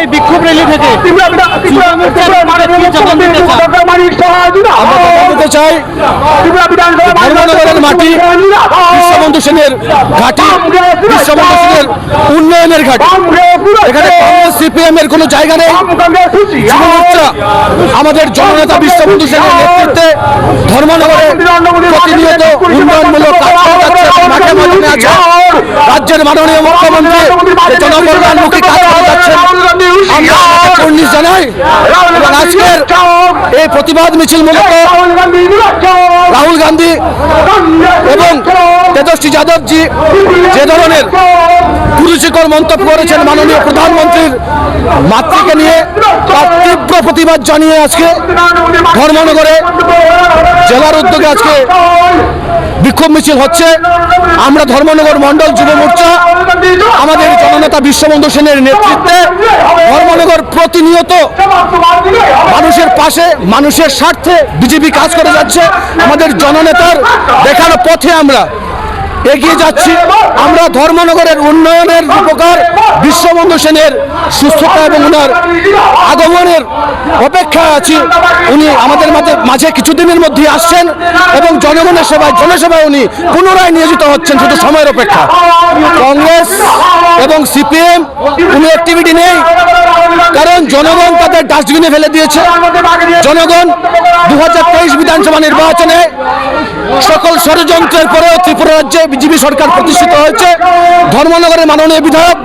এই বিক্ষোভ র্যালি থেকে আমরা চাই মাটি বিশ্ববন্ধু সেনের ঘাটি বিশ্ববন্ধু সেনের উন্নয়নের ঘাটি এখানে কংগ্রেস সিপিএম এর কোনো জায়গা নেই আমাদের জননেতা বিশ্ববন্ধু সেনের নেতৃত্বে ধর্মনগরে প্রতিনিয়ত উন্নয়নমূলক কাজ করে যাচ্ছে রাজ্যের মাননীয় মুখ্যমন্ত্রী জনকল্যাণমুখী কাজ করে যাচ্ছেন কুর্নিশ জানাই। এবং আজকের এই প্রতিবাদ মিছিল মূলত রাহুল গান্ধী এবং তেজস্বী যাদবজি যে ধরনের কুরুচিকর মন্তব্য করেছেন মাননীয় প্রধানমন্ত্রীর মাতৃকে নিয়ে তার তীব্র প্রতিবাদ জানিয়ে আজকে ধর্মনগরে জেলার উদ্যোগে আজকে বিক্ষোভ মিছিল হচ্ছে। আমরা ধর্মনগর মণ্ডল যুব মোর্চা, আমাদের জননেতা বিশ্ববন্ধু সেনের নেতৃত্বে ধর্মনগর প্রতিনিয়ত মানুষের পাশে, মানুষের স্বার্থে বিজেপি কাজ করে যাচ্ছে। আমাদের জননেতার দেখানো পথে আমরা এগিয়ে যাচ্ছি। আমরা ধর্মনগরের উন্নয়নের রূপকার বিশ্ববন্ধু সেনের সুস্থতা এবং ওনার আগমনের অপেক্ষায় আছি। উনি আমাদের মাঝে মাঝে কিছুদিনের মধ্যে আসছেন এবং জনগণের সেবায়, জনসেবায় উনি পুনরায় নিয়োজিত হচ্ছেন শুধু সময়ের অপেক্ষা। কংগ্রেস এবং সিপিএম, কোনো অ্যাক্টিভিটি নেই। কারণ জনগণ তাদের ডাস্টবিনে ফেলে দিয়েছে। জনগণ দু হাজার তেইশ বিধানসভা নির্বাচনে সকল ষড়যন্ত্রের পরেও ত্রিপুরা রাজ্যে বিজেপি সরকার প্রতিষ্ঠিত হয়েছে। ধর্মনগরের মাননীয় বিধায়ক,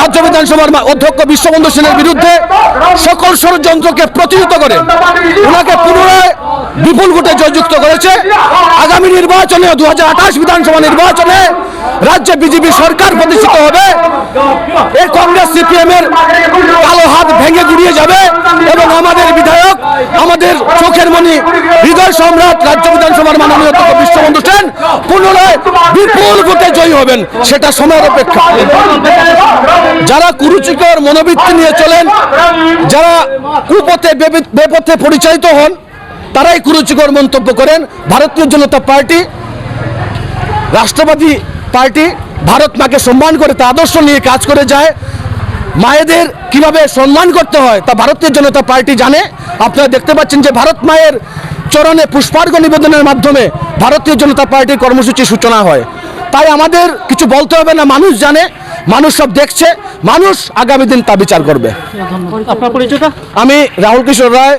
রাজ্য বিধানসভার অধ্যক্ষ বিশ্ববন্ধু সেনের বিরুদ্ধে সকল ষড়যন্ত্রকে প্রতিহত করে ওনাকে পুনরায় বিপুল ভোটে জয়যুক্ত করেছে। আগামী নির্বাচনে দু হাজার আঠাশ বিধানসভা নির্বাচনে রাজ্যে বিজেপি সরকার প্রতিষ্ঠিত হবে। এই কংগ্রেস সিপিএম এর ভেঙে গুড়িয়ে যাবে এবং আমাদের বিধায়ক, আমাদের চোখের মণি হৃদয় সম্রাট রাজ্য বিধানসভার মাননীয় বিশ্ববন্ধু সেন পুনরায় বিপুল ভোটে জয়ী হবেন, সেটা সময়ের অপেক্ষা। যারা কুরুচিকর মনোবৃত্তি নিয়ে চলেন, যারা কুপথে বেপথে পরিচালিত হন, তারাই কুরুচিকর মন্তব্য করেন। ভারতীয় জনতা পার্টি, রাষ্ট্রবাদী পার্টি, ভারত মাকে সম্মান করে তা আদর্শ নিয়ে কাজ করে যায়। মায়েদের কীভাবে সম্মান করতে হয় তা ভারতীয় জনতা পার্টি জানে। আপনারা দেখতে পাচ্ছেন যে ভারত মায়ের চরণে পুষ্পার্ঘ নিবেদনের মাধ্যমে ভারতীয় জনতা পার্টির কর্মসূচির সূচনা হয়। তাই আমাদের কিছু বলতে হবে না মানুষ জানে মানুষ সব দেখছে মানুষ আগামী দিন তা বিচার করবে। আমি রাহুল কিশোর রায়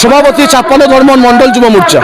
সভাপতি ছাপ্পান্ন ধর্ম মণ্ডল যুব মোর্চা।